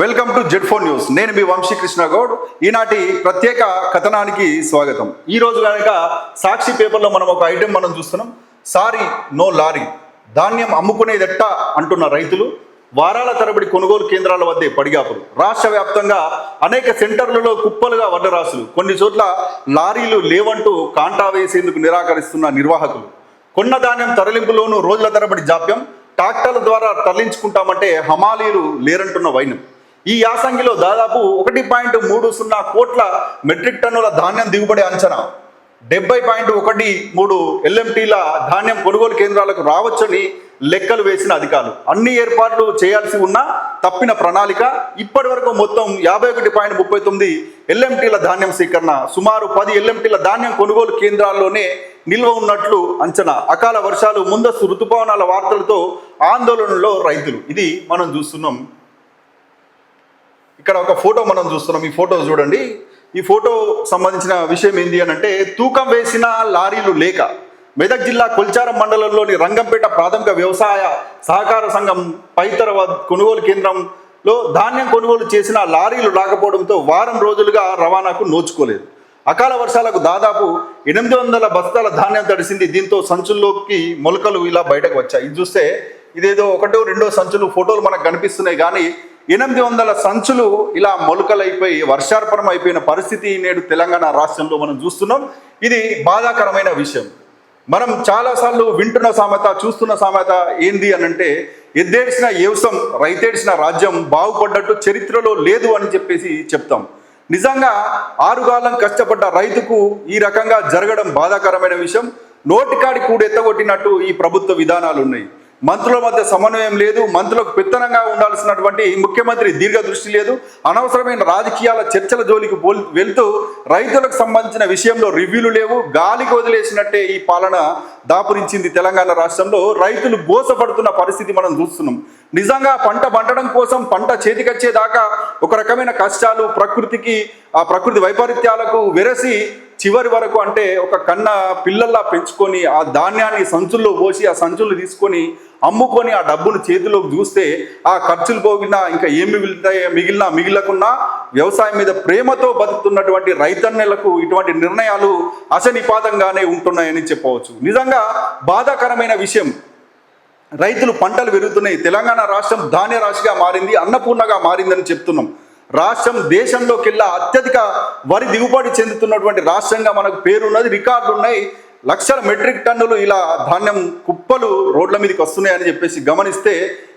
Welcome to Z phone news నేను మీ వంశీకృష్ణ గౌడ్ ఈనాటి ప్రత్యేక కథనానికి స్వాగతం. ఈ రోజు కనుక సాక్షి పేపర్లో మనం ఒక ఐటెం మనం చూస్తున్నాం. Sorry no lorry. ధాన్యం అమ్ముకునేదెట్ట అంటున్న రైతులు వారాల తరబడి కొనుగోలు కేంద్రాల వద్దే పడిగాపులు. రాష్ట్ర వ్యాప్తంగా అనేక సెంటర్లలో కుప్పలుగా వడ్డరాసులు కొన్ని చోట్ల లారీలు లేవంటూ కాంటా వేసేందుకు నిరాకరిస్తున్న నిర్వాహకులు. కొన్న ధాన్యం తరలింపులోనూ రోజుల తరబడి జాప్యం. ట్రాక్టర్ల ద్వారా తరలించుకుంటామంటే హమాలీలు లేరంటున్న వైనం. ఈ యాసంగిలో దాదాపు ఒకటి పాయింట్ మూడు సున్నా కోట్ల మెట్రిక్ టన్నుల ధాన్యం దిగుబడి అంచనా. డెబ్బై పాయింట్ ఒకటి మూడు ఎల్ఎంటీల ధాన్యం కొనుగోలు కేంద్రాలకు రావచ్చని లెక్కలు వేసిన అధికారులు. అన్ని ఏర్పాట్లు చేయాల్సి ఉన్న తప్పిన ప్రణాళిక ఇప్పటి వరకు మొత్తం యాభై ఒకటి పాయింట్ ముప్పై తొమ్మిది ఎల్ఎంటీల ధాన్యం సేకరణ సుమారు పది ఎల్ఎంటీల ధాన్యం కొనుగోలు కేంద్రాల్లోనే నిల్వ ఉన్నట్లు అంచనా. అకాల వర్షాలు ముందస్తు ఋతుపవనాల వార్తలతో ఆందోళనలో రైతులు. ఇది మనం చూస్తున్నాం. ఇక్కడ ఒక ఫోటో మనం చూస్తున్నాం. ఈ ఫోటో చూడండి. ఈ ఫోటో సంబంధించిన విషయం ఏంటి అని అంటే తూకం వేసిన లారీలు లేక మెదక్ జిల్లా కొల్చారం మండలంలోని రంగంపేట ప్రాథమిక వ్యవసాయ సహకార సంఘం పైతర కొనుగోలు కేంద్రంలో ధాన్యం కొనుగోలు చేసిన లారీలు రాకపోవడంతో వారం రోజులుగా రవాణాకు నోచుకోలేదు. అకాల వర్షాలకు దాదాపు ఎనిమిది వందల బస్తాల ధాన్యం తడిసింది. దీంతో సంచుల్లోకి మొలకలు ఇలా బయటకు వచ్చాయి. ఇది చూస్తే ఇదేదో ఒకటో రెండో సంచులు ఫోటోలు మనకు కనిపిస్తున్నాయి. కానీ ఎనిమిది వందల సంచులు ఇలా మొలకలైపోయి వర్షార్పణం అయిపోయిన పరిస్థితి నేడు తెలంగాణ రాష్ట్రంలో మనం చూస్తున్నాం. ఇది బాధాకరమైన విషయం. మనం చాలాసార్లు వింటున్న సామెత చూస్తున్న సామెత ఏంది అని అంటే ఎద్దేడ్చిన ఏవసం రైతేడ్చిన రాజ్యం బాగుపడ్డట్టు చరిత్రలో లేదు అని చెప్పేసి చెప్తాం. నిజంగా ఆరుగాలం కష్టపడ్డ రైతుకు ఈ రకంగా జరగడం బాధాకరమైన విషయం. నోటికాడి కూడా ఎత్తగొట్టినట్టు ఈ ప్రభుత్వ విధానాలు ఉన్నాయి మంత్రుల మధ్య సమన్వయం లేదు మంత్రులకు పెత్తనంగా ఉండాల్సినటువంటి ముఖ్యమంత్రి దీర్ఘదృష్టి లేదు. అనవసరమైన రాజకీయాల చర్చల జోలికి పోల్ వెళ్తూ రైతులకు సంబంధించిన విషయంలో రివ్యూలు లేవు. గాలికి వదిలేసినట్టే ఈ పాలన దాపురించింది తెలంగాణ రాష్ట్రంలో. రైతులు గోసపడుతున్న పరిస్థితి మనం చూస్తున్నాం. నిజంగా పంట పండడం కోసం పంట చేతికొచ్చేదాకా ఒక రకమైన కష్టాలు ప్రకృతికి ఆ ప్రకృతి వైపరీత్యాలకు వెరసి చివరి వరకు అంటే ఒక కన్న పిల్లల్లా పెంచుకొని ఆ ధాన్యాన్ని సంచుల్లో పోసి ఆ సంచులు తీసుకొని అమ్ముకొని ఆ డబ్బును చేతిలోకి చూస్తే ఆ ఖర్చులు పోగినా ఇంకా ఏం మిగులుతాయి మిగిలినా మిగిలకున్నా వ్యవసాయం మీద ప్రేమతో బతుకుతున్నటువంటి రైతన్నలకు ఇటువంటి నిర్ణయాలు అసనిపాతంగానే ఉంటున్నాయని చెప్పవచ్చు. నిజంగా బాధాకరమైన విషయం. రైతులు పంటలు పెరుగుతున్నాయి. తెలంగాణ రాష్ట్రం ధాన్య రాశిగా మారింది అన్నపూర్ణగా మారిందని చెప్తున్నాం. రాష్ట్రం దేశంలోకెల్లా అత్యధిక వరి దిగుబడి చెందుతున్నటువంటి రాష్ట్రంగా మనకు పేరున్నది రికార్డులు ఉన్నాయి లక్షల మెట్రిక్ టన్నులు ఇలా ధాన్యం కుప్పలు రోడ్ల మీదకి వస్తున్నాయని చెప్పేసి గమనిస్తే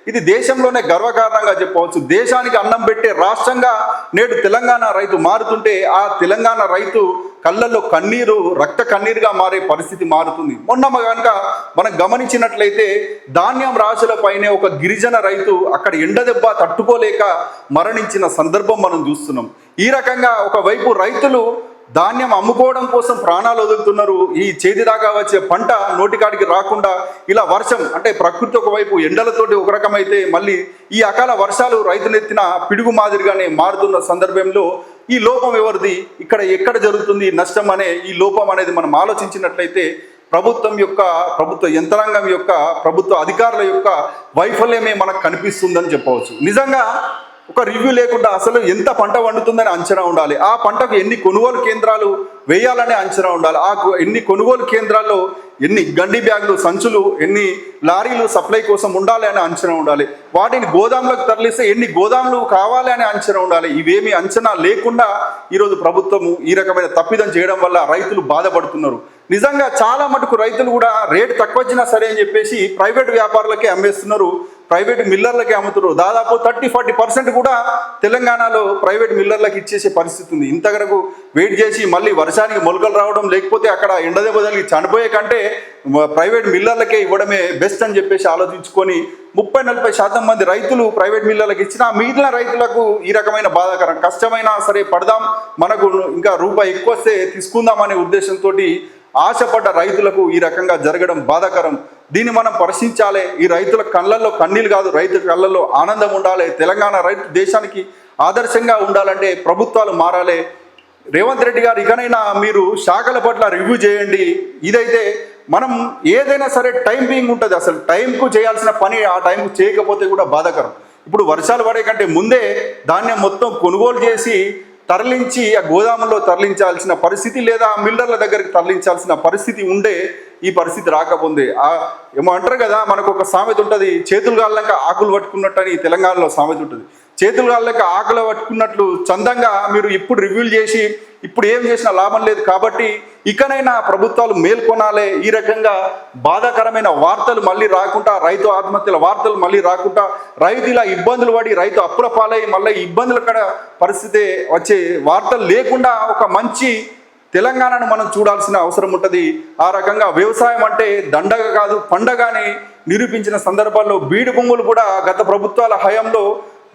ఇది దేశంలోనే గర్వకారణంగా చెప్పవచ్చు. దేశానికి అన్నం పెట్టే రాష్ట్రంగా నేడు తెలంగాణ రైతు మారుతుంటే ఆ తెలంగాణ రైతు కళ్ళల్లో కన్నీరు రక్త కన్నీరుగా మారే పరిస్థితి మారుతుంది. మొన్న కనుక మనం గమనించినట్లయితే ధాన్యం రాశులపైనే ఒక గిరిజన రైతు అక్కడ ఎండ దెబ్బ తట్టుకోలేక మరణించిన సందర్భం మనం చూస్తున్నాం. ఈ రకంగా ఒకవైపు రైతులు ధాన్యం అమ్ముకోవడం కోసం ప్రాణాలు వదులుతున్నారు. ఈ చేతి దాకా వచ్చే పంట నోటికాడికి రాకుండా ఇలా వర్షం అంటే ప్రకృతి ఒకవైపు ఎండలతోటి ఒక రకమైతే మళ్ళీ ఈ అకాల వర్షాలు రైతులెత్తిన పిడుగు మాదిరిగానే మారుతున్న సందర్భంలో ఈ లోపం ఎవరిది? ఇక్కడ ఎక్కడ జరుగుతుంది నష్టం అనే ఈ లోపం అనేది మనం ఆలోచించినట్లయితే ప్రభుత్వం యొక్క ప్రభుత్వ యంత్రాంగం యొక్క ప్రభుత్వ అధికారుల యొక్క వైఫల్యమే మనకు కనిపిస్తుందని చెప్పవచ్చు. నిజంగా ఒక రివ్యూ లేకుండా అసలు ఎంత పంట వండుతుందని అంచనా ఉండాలి. ఆ పంటకు ఎన్ని కొనుగోలు కేంద్రాలు వేయాలనే అంచనా ఉండాలి. ఆ ఎన్ని కొనుగోలు కేంద్రాల్లో ఎన్ని గండి బ్యాగులు సంచులు ఎన్ని లారీలు సప్లై కోసం ఉండాలి అనే అంచనా ఉండాలి. వాటిని గోదాంలకు తరలిస్తే ఎన్ని గోదాంలు కావాలి అనే అంచనా ఉండాలి. ఇవేమి అంచనా లేకుండా ఈరోజు ప్రభుత్వము ఈ రకమైన తప్పిదం చేయడం వల్ల రైతులు బాధపడుతున్నారు. నిజంగా చాలా మటుకు రైతులు కూడా రేటు తక్కువ వచ్చినా సరే అని చెప్పేసి ప్రైవేట్ వ్యాపారులకే అమ్మేస్తున్నారు. ప్రైవేట్ మిల్లర్లకే అమ్ముతున్నారు. దాదాపు థర్టీ ఫార్టీ పర్సెంట్ కూడా తెలంగాణలో ప్రైవేట్ మిల్లర్లకు ఇచ్చేసే పరిస్థితి ఉంది. ఇంతవరకు వెయిట్ చేసి మళ్ళీ వర్షానికి మొలకలు రావడం లేకపోతే అక్కడ ఎండదెబ్బ తగిలి చనిపోయే కంటే ప్రైవేట్ మిల్లర్లకే ఇవ్వడమే బెస్ట్ అని చెప్పేసి ఆలోచించుకొని ముప్పై నలభై శాతం మంది రైతులు ప్రైవేట్ మిల్లర్లకు ఇచ్చిన మిగిలిన రైతులకు ఈ రకమైన బాధాకరం. కష్టమైనా సరే పడదాం మనకు ఇంకా రూపాయి ఎక్కువ వస్తే తీసుకుందాం అనే ఉద్దేశంతో ఆశపడ్డ రైతులకు ఈ రకంగా జరగడం బాధాకరం. దీన్ని మనం పరిశీలించాలి ఈ రైతుల కళ్ళల్లో కన్నీళ్ళు కాదు రైతుల కళ్ళల్లో ఆనందం ఉండాలి. తెలంగాణ రైతు దేశానికి ఆదర్శంగా ఉండాలంటే ప్రభుత్వాలు మారాలి. రేవంత్ రెడ్డి గారు ఇకనైనా మీరు శాఖల పట్ల రివ్యూ చేయండి. ఇదైతే మనం ఏదైనా సరే టైం బీయింగ్ ఉంటుంది. అసలు టైంకు చేయాల్సిన పని ఆ టైంకు చేయకపోతే కూడా బాధాకరం. ఇప్పుడు వర్షాలు పడే కంటే ముందే ధాన్యం మొత్తం కొనుగోలు చేసి తరలించి ఆ గోదాములో తరలించాల్సిన పరిస్థితి లేదా మిల్లర్ల దగ్గరికి తరలించాల్సిన పరిస్థితి ఉండే ఈ పరిస్థితి రాకపోతే ఆ ఏమో అంటారు కదా మనకు ఒక సామెత ఉంటుంది చేతులు కాళ్ళక ఆకులు పట్టుకున్నట్టు అని తెలంగాణలో సామెత ఉంటుంది. చేతులు కాళ్ళక ఆకలి పట్టుకున్నట్లు చందంగా మీరు ఇప్పుడు రివ్యూలు చేసి ఇప్పుడు ఏం చేసినా లాభం లేదు కాబట్టి ఇకనైనా ప్రభుత్వాలు మేల్కొనాలే ఈ రకంగా బాధాకరమైన వార్తలు మళ్ళీ రాకుండా రైతు ఆత్మహత్యల వార్తలు మళ్ళీ రాకుండా రైతు ఇలా ఇబ్బందులు పడి రైతు అప్పుల పాలై మళ్ళీ ఇబ్బందుల కడ పరిస్థితి వచ్చే వార్తలు లేకుండా ఒక మంచి తెలంగాణను మనం చూడాల్సిన అవసరం ఉంటుంది. ఆ రకంగా వ్యవసాయం అంటే దండగ కాదు పండగని నిరూపించిన సందర్భాల్లో బీడు బొంగులు కూడా గత ప్రభుత్వాల హయాంలో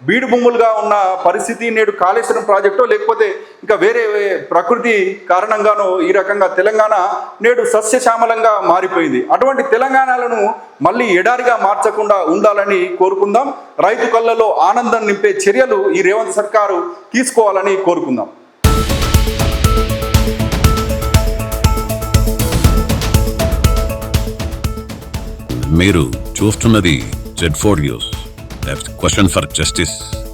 బీడు భూములుగా ఉన్న పరిస్థితి నేడు కాళేశ్వరం ప్రాజెక్టు లేకపోతే ఇంకా వేరే ప్రకృతి కారణంగానో ఈ రకంగా తెలంగాణ నేడు సస్యశ్యామలంగా మారిపోయింది. అటువంటి తెలంగాణలను మళ్ళీ ఎడారిగా మార్చకుండా ఉండాలని కోరుకుందాం. రైతు కళ్ళలో ఆనందం నింపే చర్యలు ఈ రేవంత్ సర్కారు తీసుకోవాలని కోరుకుందాం. మీరు చూస్తున్నది Z four news That's question for justice.